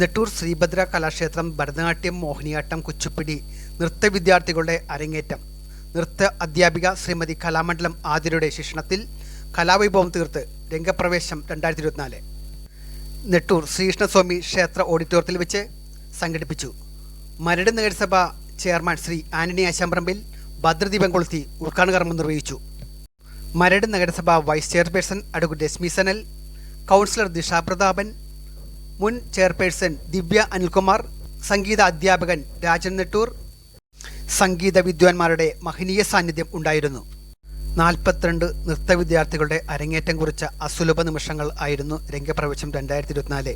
നെട്ടൂർ ശ്രീഭദ്ര കലാക്ഷേത്രം ഭരതനാട്യം മോഹിനിയാട്ടം കുച്ചുപ്പിടി നൃത്ത വിദ്യാർത്ഥികളുടെ അരങ്ങേറ്റം. നൃത്ത അധ്യാപിക ശ്രീമതി കലാമണ്ഡലം ആതിരയുടെ ശിക്ഷണത്തിൽ കലാവിഭവം തീർത്ത് രംഗപ്രവേശം രണ്ടായിരത്തി ഇരുപത്തിനാല് നെട്ടൂർ ശ്രീകൃഷ്ണസ്വാമി ക്ഷേത്ര ഓഡിറ്റോറിയത്തിൽ വെച്ച് സംഘടിപ്പിച്ചു. മരട് നഗരസഭ ചെയർമാൻ ശ്രീ ആന്റണി ആശാമ്പറമ്പിൽ ഭദ്രദീപം കൊളുത്തി ഉദ്ഘാടന കർമ്മം നിർവഹിച്ചു. മരട് നഗരസഭ vice chairperson advocate Reshmi Sanal councillor Disha Prathapan മുൻ ചെയർപേഴ്സൺ ദിവ്യ അനിൽകുമാർ സംഗീത അധ്യാപകൻ രാജൻ നെട്ടൂർ സംഗീത വിദ്വാൻമാരുടെ മഹനീയ സാന്നിധ്യം ഉണ്ടായിരുന്നു. നാൽപ്പത്തിരണ്ട് നൃത്ത വിദ്യാർത്ഥികളുടെ അരങ്ങേറ്റം കുറിച്ച അസുലഭ നിമിഷങ്ങൾ ആയിരുന്നു രംഗപ്രവേശം രണ്ടായിരത്തി ഇരുപത്തിനാല്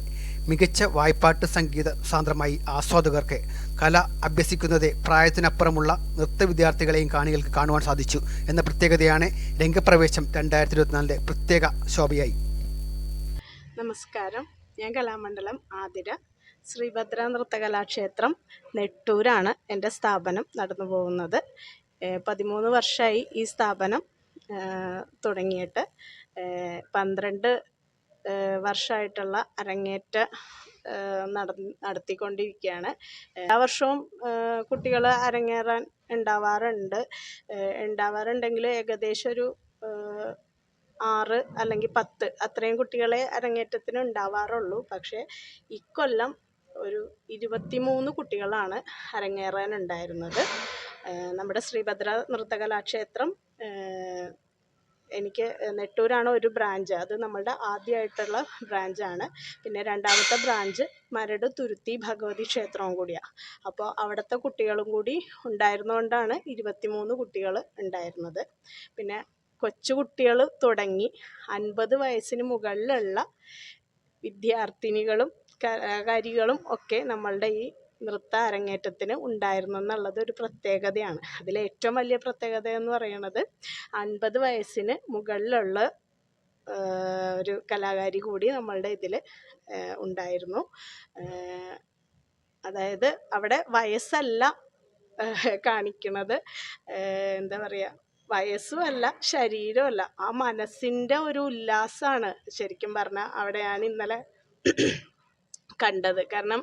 മികച്ച വായ്പാട്ട് സംഗീത സാന്ദ്രമായി ആസ്വാദകർക്ക് കല അഭ്യസിക്കുന്നത് പ്രായത്തിനപ്പുറമുള്ള നൃത്ത വിദ്യാർത്ഥികളെയും കാണികൾക്ക് കാണുവാൻ സാധിച്ചു എന്ന പ്രത്യേകതയാണ് രംഗപ്രവേശം രണ്ടായിരത്തി ഇരുപത്തിനാലിന്റെ പ്രത്യേക ശോഭയായി. നമസ്കാരം. ഞാൻ കലാമണ്ഡലം ആതിര ശ്രീഭദ്ര നൃത്തകലാക്ഷേത്രം നെട്ടൂരാണ് എന്റെ സ്ഥാപനം നടന്നു പോകുന്നത്. പതിമൂന്ന് വർഷമായി ഈ സ്ഥാപനം തുടങ്ങിയിട്ട് പന്ത്രണ്ട് വർഷമായിട്ടുള്ള അരങ്ങേറ്റ നട നടത്തിക്കൊണ്ടിരിക്കുകയാണ് എല്ലാ വർഷവും കുട്ടികൾ അരങ്ങേറാൻ ഉണ്ടാവാറുണ്ട്. ഉണ്ടാവാറുണ്ടെങ്കിൽ ഏകദേശം ഒരു ആറ് അല്ലെങ്കിൽ പത്ത് അത്രയും കുട്ടികളെ അരങ്ങേറ്റത്തിന് ഉണ്ടാവാറുള്ളൂ. പക്ഷേ ഇക്കൊല്ലം ഒരു ഇരുപത്തിമൂന്ന് കുട്ടികളാണ് അരങ്ങേറാനുണ്ടായിരുന്നത്. നമ്മുടെ ശ്രീഭദ്ര നൃത്തകലാക്ഷേത്രം ക്ഷേത്രം എനിക്ക് നെട്ടൂരാണ് ഒരു ബ്രാഞ്ച്. അത് നമ്മളുടെ ആദ്യമായിട്ടുള്ള ബ്രാഞ്ചാണ്. പിന്നെ രണ്ടാമത്തെ ബ്രാഞ്ച് മരട് തുരുത്തി ഭഗവതി ക്ഷേത്രവും കൂടിയാണ് അപ്പോൾ അവിടുത്തെ കുട്ടികളും കൂടി ഉണ്ടായിരുന്നുകൊണ്ടാണ് ഇരുപത്തിമൂന്ന് കുട്ടികൾ ഉണ്ടായിരുന്നത്. പിന്നെ കൊച്ചു കുട്ടികൾ തുടങ്ങി അൻപത് വയസ്സിന് മുകളിലുള്ള വിദ്യാർത്ഥിനികളും കലാകാരികളും ഒക്കെ നമ്മളുടെ ഈ നൃത്ത അരങ്ങേറ്റത്തിന് ഉണ്ടായിരുന്നു എന്നുള്ളത് ഒരു പ്രത്യേകതയാണ്. അതിലെ ഏറ്റവും വലിയ പ്രത്യേകത എന്ന് പറയുന്നത് അൻപത് വയസ്സിന് മുകളിലുള്ള ഒരു കലാകാരി കൂടി നമ്മളുടെ ഇതിൽ ഉണ്ടായിരുന്നു. അതായത് അവിടെ വയസ്സല്ല കാണിക്കുന്നത്. എന്താ പറയുക വയസ്സുമല്ല ശരീരമല്ല ആ മനസ്സിന്റെ ഒരു ഉല്ലാസമാണ് ശരിക്കും പറഞ്ഞാൽ അവിടെയാണ് ഇന്നലെ കണ്ടത്. കാരണം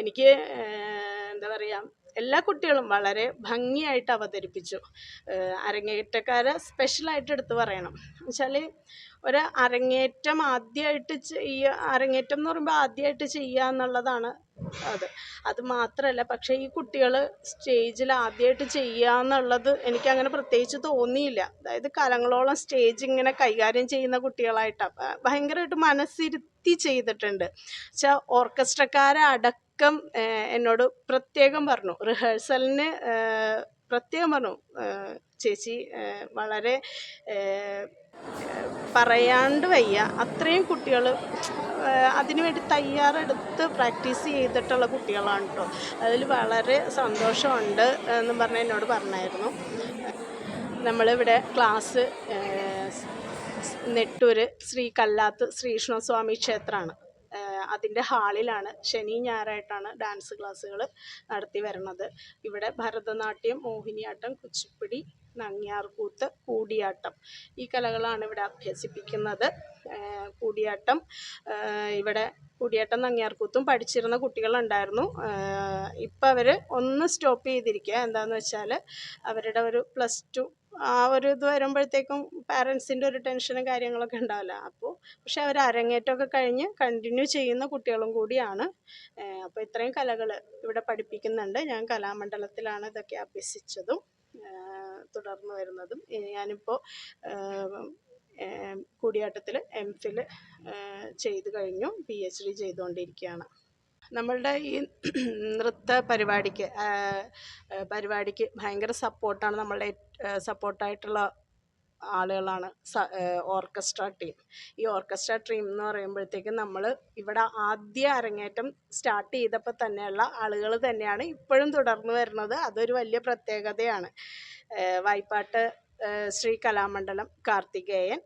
എനിക്ക് എന്താ പറയുക എല്ലാ കുട്ടികളും വളരെ ഭംഗിയായിട്ട് അവതരിപ്പിച്ചു. അരങ്ങേറ്റക്കാരെ സ്പെഷ്യലായിട്ട് എടുത്ത് പറയണം. എന്നുവെച്ചാൽ ഒരു അരങ്ങേറ്റം ആദ്യമായിട്ട് ചെയ്യുക അരങ്ങേറ്റം എന്ന് പറയുമ്പോൾ ആദ്യമായിട്ട് ചെയ്യുക എന്നുള്ളതാണ് അത്. അത് മാത്രമല്ല പക്ഷേ ഈ കുട്ടികൾ സ്റ്റേജിൽ ആദ്യമായിട്ട് ചെയ്യുക എന്നുള്ളത് എനിക്കങ്ങനെ പ്രത്യേകിച്ച് തോന്നിയില്ല. അതായത് കാലങ്ങളോളം സ്റ്റേജ് ഇങ്ങനെ കൈകാര്യം ചെയ്യുന്ന കുട്ടികളായിട്ടാണ് ഭയങ്കരമായിട്ട് മനസ്സിരുത്തി ചെയ്തിട്ടുണ്ട്. വെച്ചാൽ ഓർക്കസ്ട്രക്കാരെ അടക്കം ഏഹ് എന്നോട് പ്രത്യേകം പറഞ്ഞു. റിഹേഴ്സലിന് പ്രത്യേകം പറഞ്ഞു. ചേച്ചി വളരെ പറയാണ്ട് വയ്യ. അത്രയും കുട്ടികൾ അതിനുവേണ്ടി തയ്യാറെടുത്ത് പ്രാക്ടീസ് ചെയ്തിട്ടുള്ള കുട്ടികളാണ് കേട്ടോ അതിൽ വളരെ സന്തോഷമുണ്ട് എന്ന് പറഞ്ഞ് എന്നോട് പറഞ്ഞായിരുന്നു. നമ്മളിവിടെ ക്ലാസ് നെട്ടൂർ ശ്രീ കല്ലാത്ത് ശ്രീകൃഷ്ണസ്വാമി ക്ഷേത്രമാണ്. അതിന്റെ ഹാളിലാണ് ശനി ഞായറായിട്ടാണ് ഡാൻസ് ക്ലാസ്സുകൾ നടത്തി വരുന്നത്. ഇവിടെ ഭരതനാട്യം മോഹിനിയാട്ടം കുച്ചിപ്പിടി നങ്ങ്യാർകൂത്ത് കൂടിയാട്ടം ഈ കലകളാണ് ഇവിടെ അഭ്യസിപ്പിക്കുന്നത്. കൂടിയാട്ടം ഇവിടെ കൂടിയാട്ടം നങ്ങിയാർക്കൂത്തും പഠിച്ചിരുന്ന കുട്ടികളുണ്ടായിരുന്നു. ഇപ്പം അവർ ഒന്ന് സ്റ്റോപ്പ് ചെയ്തിരിക്കുക. എന്താണെന്ന് വെച്ചാൽ അവരുടെ ഒരു പ്ലസ് ടു ആ ഒരു ഇത് വരുമ്പോഴത്തേക്കും പാരൻസിന്റെ ഒരു ടെൻഷനും കാര്യങ്ങളൊക്കെ ഉണ്ടാവില്ല. അപ്പോൾ പക്ഷെ അവർ അരങ്ങേറ്റമൊക്കെ കഴിഞ്ഞ് കണ്ടിന്യൂ ചെയ്യുന്ന കുട്ടികളും കൂടിയാണ്. അപ്പോൾ ഇത്രയും കലകൾ ഇവിടെ പഠിപ്പിക്കുന്നുണ്ട്. ഞാൻ കലാമണ്ഡലത്തിലാണ് ഇതൊക്കെ അഭ്യസിച്ചതും തുടർന്ന് വരുന്നതും. ഞാനിപ്പോൾ കൂടിയാട്ടത്തിൽ എം ഫിൽ ചെയ്ത് കഴിഞ്ഞു. പി എച്ച് ഡി ചെയ്തുകൊണ്ടിരിക്കുകയാണ്. നമ്മളുടെ ഈ നൃത്ത പരിപാടിക്ക് പരിപാടിക്ക് ഭയങ്കര സപ്പോർട്ടാണ് നമ്മളുടെ സപ്പോർട്ടായിട്ടുള്ള ആളുകളാണ് ഓർക്കസ്ട്ര ടീം ഈ ഓർക്കസ്ട്ര ടീം എന്ന് പറയുമ്പോഴത്തേക്കും നമ്മൾ ഇവിടെ ആദ്യ അരങ്ങേറ്റം സ്റ്റാർട്ട് ചെയ്തപ്പോൾ തന്നെയുള്ള ആളുകൾ തന്നെയാണ് ഇപ്പോഴും തുടർന്ന് വരുന്നത്. അതൊരു വലിയ പ്രത്യേകതയാണ്. വായ്പാട്ട് ശ്രീ കലാമണ്ഡലം കാർത്തികേയൻ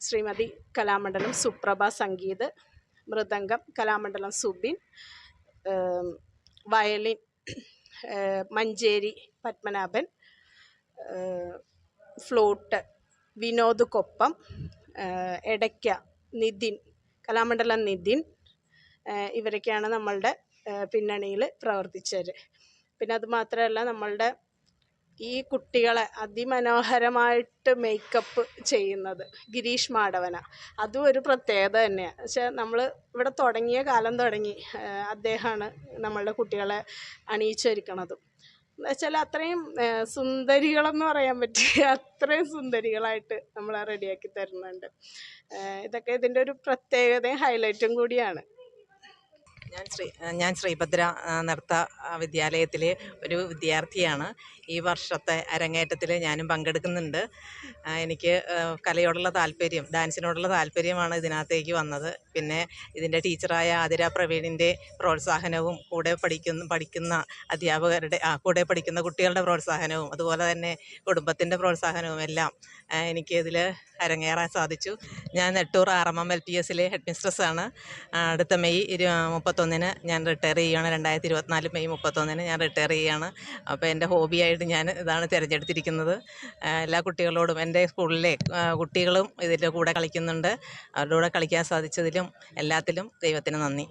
ശ്രീമതി കലാമണ്ഡലം സുപ്രഭ സംഗീത് മൃദംഗം കലാമണ്ഡലം സുബിൻ വയലിൻ മഞ്ചേരി പത്മനാഭൻ ഫ്ലൂട്ട് വിനോദ് കൊപ്പം എടയ്ക്ക നിതിൻ കലാമണ്ഡലം നിതിൻ ഇവരൊക്കെയാണ് നമ്മളുടെ പിന്നണിയിൽ പ്രവർത്തിച്ചവർ പിന്നെ അതുമാത്രമല്ല നമ്മളുടെ ഈ കുട്ടികളെ അതിമനോഹരമായിട്ട് മേക്കപ്പ് ചെയ്യുന്നത് ഗിരീഷ് മാടവന. അതും ഒരു പ്രത്യേകത തന്നെയാണ്. പക്ഷേ നമ്മൾ ഇവിടെ തുടങ്ങിയ കാലം തുടങ്ങി അദ്ദേഹമാണ് നമ്മളുടെ കുട്ടികളെ അണിയിച്ചൊരുക്കണതും. എന്നുവെച്ചാൽ അത്രയും സുന്ദരികളെന്ന് പറയാൻ പറ്റിയ അത്രയും സുന്ദരികളായിട്ട് നമ്മളെ റെഡിയാക്കി തരുന്നുണ്ട്. ഇതൊക്കെ ഇതിന്റെ ഒരു പ്രത്യേകതയും ഹൈലൈറ്റും കൂടിയാണ്. ഞാൻ ശ്രീ ഞാൻ ശ്രീഭദ്ര നൃത്ത വിദ്യാലയത്തിലെ ഒരു വിദ്യാർത്ഥിയാണ്. ഈ വർഷത്തെ അരങ്ങേറ്റത്തിൽ ഞാനും പങ്കെടുക്കുന്നുണ്ട്. എനിക്ക് കലയോടുള്ള താല്പര്യം ഡാൻസിനോടുള്ള താല്പര്യമാണ് ഇതിനകത്തേക്ക് വന്നത്. പിന്നെ ഇതിന്റെ ടീച്ചറായ ആതിര പ്രവീണിന്റെ പ്രോത്സാഹനവും കൂടെ പഠിക്കുന്ന പഠിക്കുന്ന അധ്യാപകരുടെ ആ, കൂടെ പഠിക്കുന്ന കുട്ടികളുടെ പ്രോത്സാഹനവും അതുപോലെ തന്നെ കുടുംബത്തിന്റെ പ്രോത്സാഹനവും എല്ലാം എനിക്കിതിൽ അരങ്ങേറാൻ സാധിച്ചു. ഞാൻ Nettoor R M M L P എസിലെ ഹെഡ് മിസ്ട്രസ്സാണ് അടുത്ത മെയ് ഇരു മുപ്പത്തൊന്നിന് ഞാൻ റിട്ടയർ ചെയ്യുകയാണ് രണ്ടായിരത്തി ഇരുപത്തിനാല് മെയ് മുപ്പത്തൊന്നിന് ഞാൻ റിട്ടയർ ചെയ്യുകയാണ് അപ്പോൾ എന്റെ ഹോബിയായിട്ട് ഞാൻ ഇതാണ് തിരഞ്ഞെടുത്തിരിക്കുന്നത്. എല്ലാ കുട്ടികളോടും എന്റെ സ്കൂളിലെ കുട്ടികളും ഇതിന്റെ കൂടെ കളിക്കുന്നുണ്ട്. അവരുടെ കൂടെ കളിക്കാൻ സാധിച്ചതിലും എല്ലാത്തിലും ദൈവത്തിന് നന്ദി.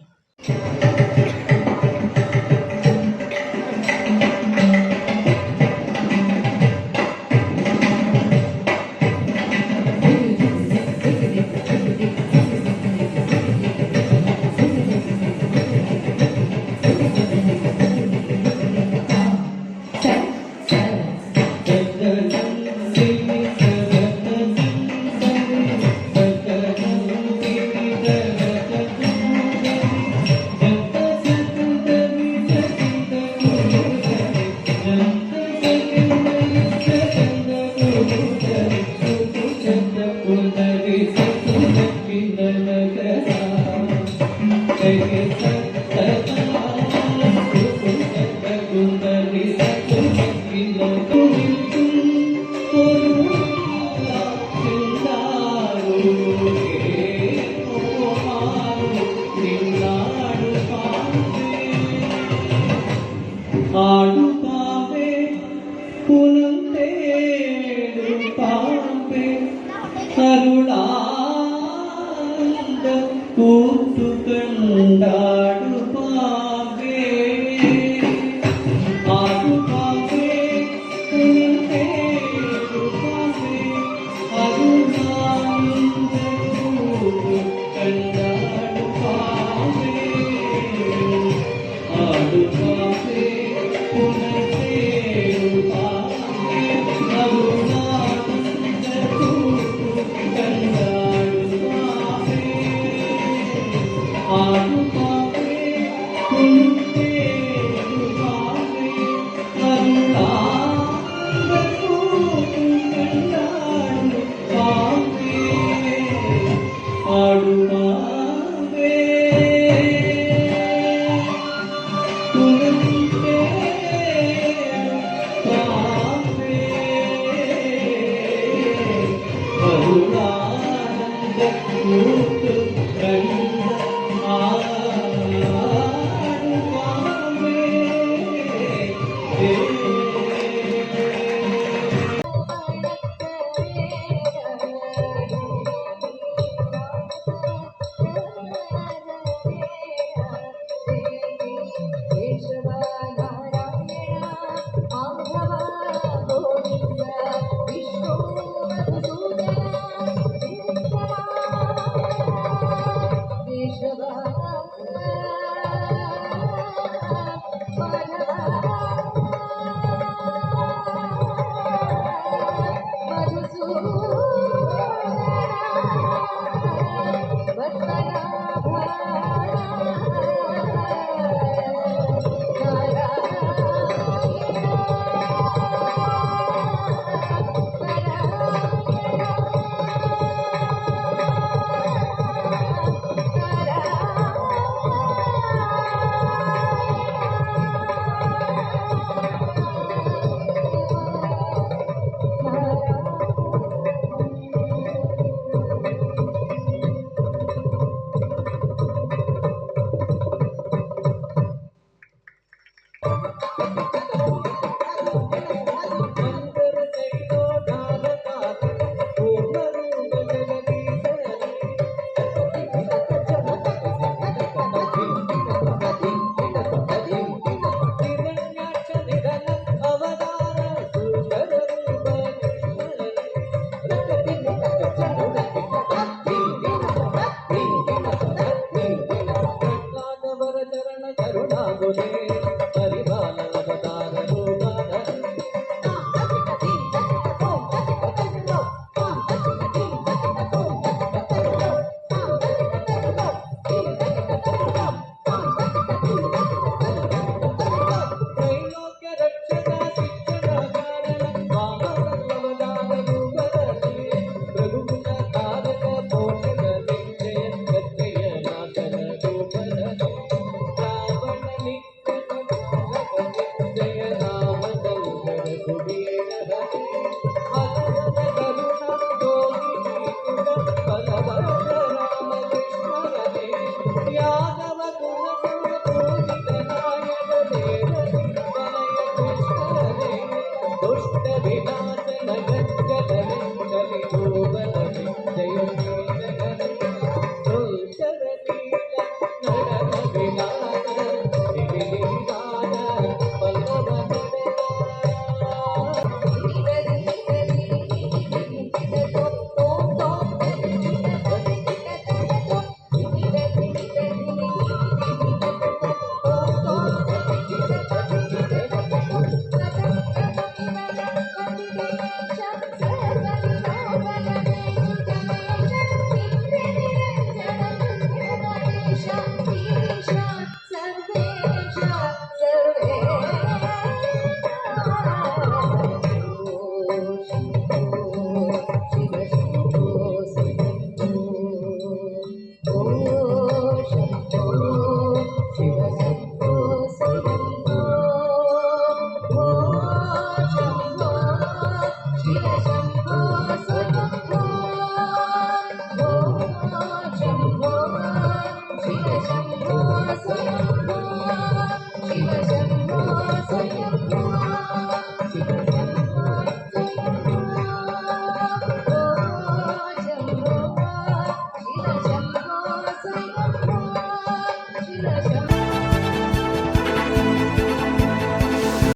കൂട്ടു